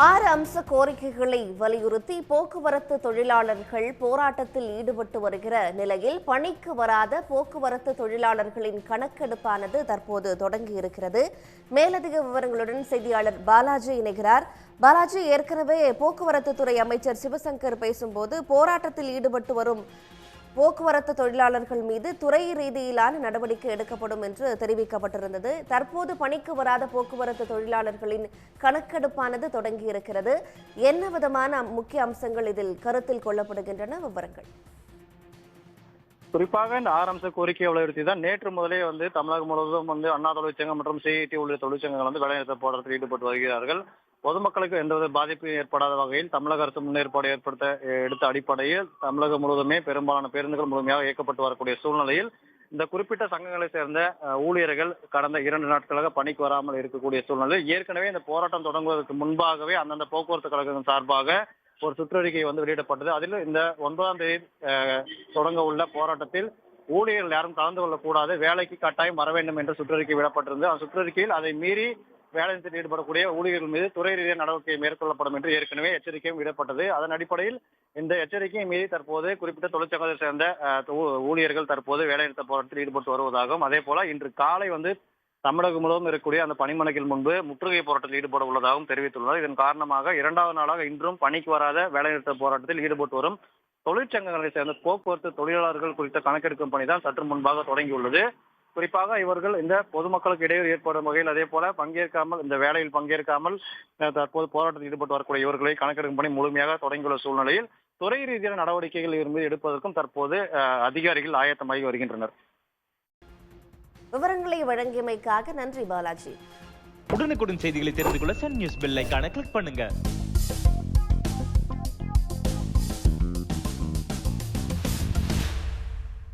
ஆறு அம்ச கோரிக்கைகளை வலியுறுத்தி போக்குவரத்து தொழிலாளர்கள் போராட்டத்தில் ஈடுபட்டு வருகிற நிலையில் பணிக்கு வராத போக்குவரத்து தொழிலாளர்களின் கணக்கெடுப்பானது தற்போது தொடங்கி இருக்கிறது மேலதிக விவரங்களுடன் செய்தியாளர் பாலாஜி இணைகிறார். பாலாஜி ஏற்கனவே போக்குவரத்து துறை அமைச்சர் சிவசங்கர் பேசும்போது போராட்டத்தில் ஈடுபட்டு வரும் போக்குவரத்து தொழிலாளர்கள் மீது துறை ரீதியிலான நடவடிக்கை எடுக்கப்படும் என்று தெரிவிக்கப்பட்டிருந்தது. தற்போது பணிக்கு வராத போக்குவரத்து தொழிலாளர்களின் கணக்கெடுப்பானது தொடங்கி இருக்கிறது. என்ன விதமான முக்கிய அம்சங்கள் இதில் கருத்தில் கொள்ளப்படுகின்றன? விவரங்கள். குறிப்பாக இந்த ஆறு அம்ச கோரிக்கையை வலியுறுத்தி தான் நேற்று முதலே வந்து தமிழகம் முழுவதும் வந்து அண்ணா தொழிற்சங்கம் மற்றும் சிஐடி உள்ளிட்ட தொழிற்சங்கங்கள் வந்து வேலைநிறுத்த போராட்டத்தில் ஈடுபட்டு வருகிறார்கள். பொதுமக்களுக்கு எந்தவித பாதிப்பும் ஏற்படாத வகையில் தமிழக அரசு முன்னேற்பாடு ஏற்படுத்த எடுத்த அடிப்படையில் தமிழகம் முழுவதுமே பெரும்பாலான பேருந்துகள் முழுமையாக இயக்கப்பட்டு வரக்கூடிய சூழ்நிலையில் இந்த குறிப்பிட்ட சங்கங்களை சேர்ந்த ஊழியர்கள் கடந்த இரண்டு நாட்களாக பணிக்கு வராமல் இருக்கக்கூடிய சூழ்நிலை ஏற்கனவே இந்த போராட்டம் தொடங்குவதற்கு முன்பாகவே அந்தந்த போக்குவரத்து கழகம் சார்பாக ஒரு சுற்றறிக்கை வந்து வெளியிடப்பட்டது. அதில் இந்த ஒன்பதாம் தேதி தொடங்க உள்ள போராட்டத்தில் ஊழியர்கள் யாரும் கலந்து கொள்ளக்கூடாது வேலைக்கு கட்டாயம் வர வேண்டும் என்று சுற்றறிக்கை விடப்பட்டிருந்தது. அந்த சுற்றறிக்கையில் அதை மீறி வேலைநிறுத்தத்தில் ஈடுபடக்கூடிய ஊழியர்கள் மீது துறை ரீதியாக நடவடிக்கை மேற்கொள்ளப்படும் என்று ஏற்கனவே எச்சரிக்கையும் விடப்பட்டது. அதன் அடிப்படையில் இந்த எச்சரிக்கையை மீறி தற்போது குறிப்பிட்ட தொழிற்சங்கத்தை சேர்ந்த ஊழியர்கள் தற்போது வேலைநிறுத்த போராட்டத்தில் ஈடுபட்டு வருவதாகவும் அதே போல இன்று காலை வந்து தமிழகம் முழுவதும் இருக்கக்கூடிய அந்த பணிமனைகள் முன்பு முற்றுகை போராட்டத்தில் ஈடுபட உள்ளதாகவும் தெரிவித்துள்ளனர். இதன் காரணமாக இரண்டாவது நாளாக இன்றும் பணிக்கு வராத வேலைநிறுத்த போராட்டத்தில் ஈடுபட்டு வரும் தொழிற்சங்கங்களை சேர்ந்த போக்குவரத்து தொழிலாளர்கள் குறித்த கணக்கெடுக்கும் பணி தான் சற்று முன்பாக தொடங்கியுள்ளது. குறிப்பாக இவர்கள் இந்த பொதுமக்களுக்கு இடையூறு ஏற்படும் வகையில் அதே போல பங்கேற்காமல் இந்த வேலையில் பங்கேற்காமல் தற்போது போராட்டத்தில் ஈடுபட்டு வரக்கூடிய இவர்களை கணக்கெடுக்கும் பணி முழுமையாக தொடங்கியுள்ள சூழ்நிலையில் துறை ரீதியான நடவடிக்கைகள் இருந்து எடுப்பதற்கும் தற்போது அதிகாரிகள் ஆயத்தமாகி வருகின்றனர். விவரங்களை வழங்கியமைக்காக நன்றி பாலாஜி. உடனுக்குடன் செய்திகளை தெரிந்து கொள்ள சன் நியூஸ் பெல் ஐகானை கிளிக் பண்ணுங்க.